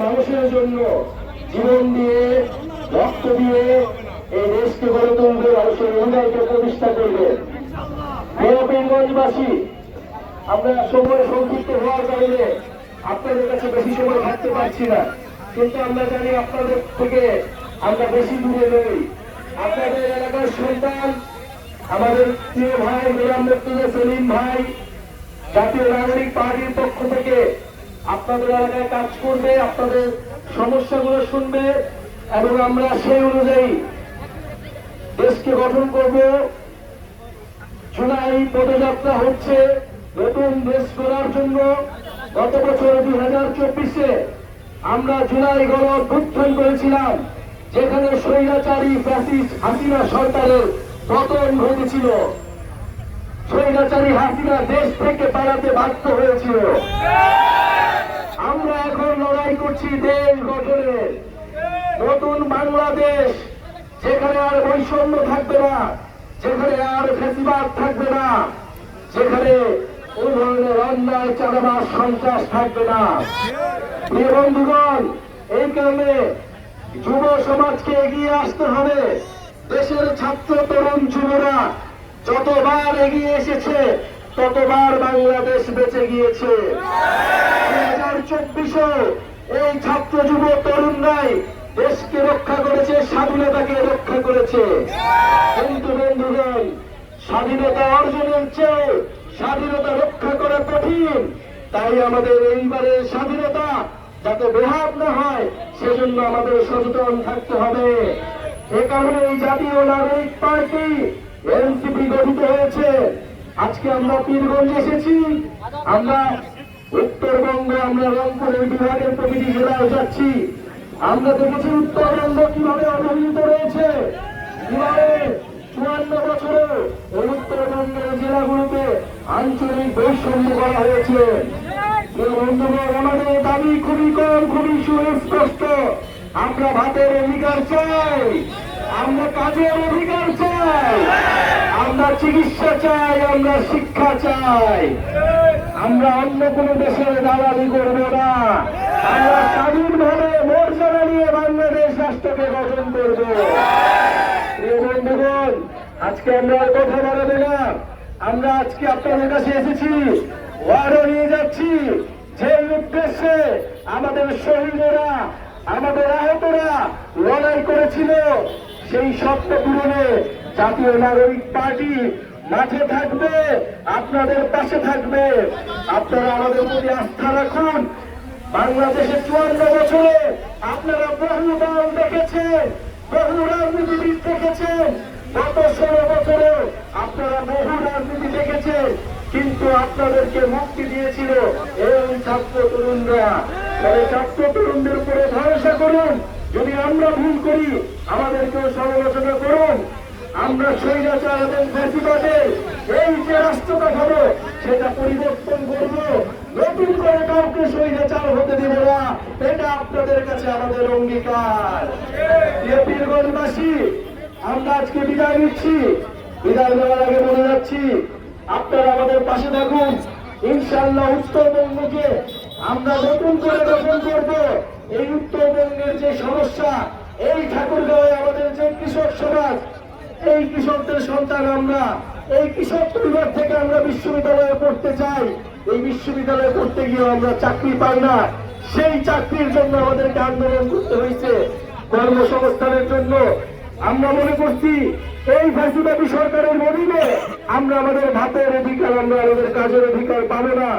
মানুষের জন্য জীবন দিয়ে রক্ত দিয়ে এই দেশকে তুলবে মানুষের উন্নয়নকে প্রতিষ্ঠা করবে প্রিয় বেঙ্গলবাসী আমরা সময় সংক্ষিপ্ত হওয়ার কারণে আপনাদের কাছে বেশি সময় থাকতে পারছি না। কিন্তু আমরা জানি আপনাদের থেকে আমরা বেশি দূরে নই। আপনাদের এলাকার সন্তান আমাদের প্রিয় ভাই গোলাম মুক্তিজা সেলিম ভাই, জাতীয় নাগরিক পার্টির পক্ষ থেকে আপনাদের এলাকায় কাজ করবে, আপনাদের সমস্যাগুলো শুনবে এবং আমরা সেই অনুযায়ী দেশকে গঠন করব। জুলাই পদযাত্রা হচ্ছে নতুন দেশ গড়ার জন্য। গত বছর দুই হাজার চব্বিশে আমরা জুলাই গণ অভ্যুত্থান করেছিলাম, যেখানে স্বৈরাচারী ফ্যাসিস্ট হাসিনা সরকারের পতন ঘটেছিল। স্বৈরাচারী হাসিনা দেশ থেকে পালাতে বাধ্য হয়েছিল। আমরা এখন লড়াই করছি দেশ গঠনের নতুন বাংলাদেশ, যেখানে আর বৈষম্য থাকবে না, যেখানে আর ফেসিবাদ থাকবে না, যেখানে কোন ধরনের অন্যায় চাঁদাবাস সন্ত্রাস থাকবে না। প্রিয় বন্ধুগণ, এই কারণে যুব সমাজকে এগিয়ে আসতে হবে। দেশের ছাত্র, তরুণ, যুবরা, যতবার এগিয়ে এসেছে, ততবার বাংলাদেশ বেঁচে গিয়েছে। এই ছাত্র, যুব, তরুণরাই দেশকে রক্ষা করেছে, স্বাধীনতাকে রক্ষা করেছে। কিন্তু বন্ধুগণ, স্বাধীনতা অর্জনের চেয়ে স্বাধীনতা রক্ষা করা কঠিন। তাই আমাদের এইবারের স্বাধীনতা যাতে বেহাত না হয়, সেজন্য আমাদের সচেতন থাকতে হবে। এ কারণে এই জাতীয় নাগরিক পার্টি এনসিপি গঠিত হয়েছে। আজকে আমরা পীরগঞ্জ এসেছি। আমরা উত্তরবঙ্গ আমরা রংপুরের বিভাগের প্রতিটি জেলায় যাচ্ছি। আমরা দেখেছি উত্তরবঙ্গ কীভাবে অবহেলিত রয়েছে। কীভাবে চুয়ান্ন বছরে উত্তরবঙ্গের জেলাগুলোতে আঞ্চলিক বৈষম্য করা হয়েছে। আমাদের দাবি খুবই কম, খুবই সুস্পষ্ট। আমরা ভাতের অধিকার চাই। আমরা কাজের অধিকার চাই। আমরা চিকিৎসা চাই, আমরা শিক্ষা চাই। আমরা অন্য কোনো দেশের দালালি করব না। আমরা স্বাধীনভাবে মর্যাদা নিয়ে বাংলাদেশ রাষ্ট্রকে গঠন করব। বন্ধুগণ, আজকে আমরা কথা বাড়াবো না। আমরা আজকে আপনাদের কাছে এসেছি। ওয়ারও নিয়ে যে উদ্দেশ্যে আমাদের শহীদেরা আমাদের আহতরা লড়াই করেছিল, সেই স্বপ্ন পূরণে জাতীয় নাগরিক পার্টি মাঠে থাকবে, আপনাদের পাশে থাকবে। আপনারা আমাদের প্রতি আস্থা রাখুন। বাংলাদেশের চুয়ান্ন বছরে আপনারা বহু দল দেখেছেন, বহু রাজনীতিবিদ দেখেছেন। গত ষোলো বছরে আপনারা বহু রাজনীতি দেখেছেন। কিন্তু আপনাদেরকে মুক্তি দিয়েছিল এই ছাত্র তরুণরা। তবে ছাত্র তরুণদের উপরে ভরসা করুন। যদি আমরা ভুল করি, আমাদেরকেও সমালোচনা করুন। আমরা স্বৈরাচার এই যে রাষ্ট্র কাঠামো সেটা পরিবর্তন করব। নতুন করে কাউকে স্বৈরাচার হতে দেব না। এটা আপনাদের কাছে আমাদের অঙ্গীকার। পীরগঞ্জবাসী আমরা আজকে বিদায় নিচ্ছি। বিদায় দেওয়ার আগে বলে যাচ্ছি আপনারা আমাদের পাশে থাকুন। ইনশাল্লাহ উত্তরবঙ্গকে আমরা নতুন করে গঠন করব। এই উত্তরবঙ্গের যে সমস্যা, এই ঠাকুরগাঁওয়ে আমাদের যে কৃষক সমাজ, এই কৃষকদের সন্তান আমরা, এই কৃষক পরিবার থেকে আমরা বিশ্ববিদ্যালয়ে পড়তে চাই। এই বিশ্ববিদ্যালয়ে পড়তে গিয়ে আমরা চাকরি পাই না। সেই চাকরির জন্য আমাদেরকে আন্দোলন করতে হয়েছে কর্মসংস্থানের জন্য। আমরা মনে করছি এই ফাঁসিবাদী সরকারের অধীনে আমরা আমাদের ভাতের অধিকার আমরা আমাদের কাজের অধিকার পাবো না।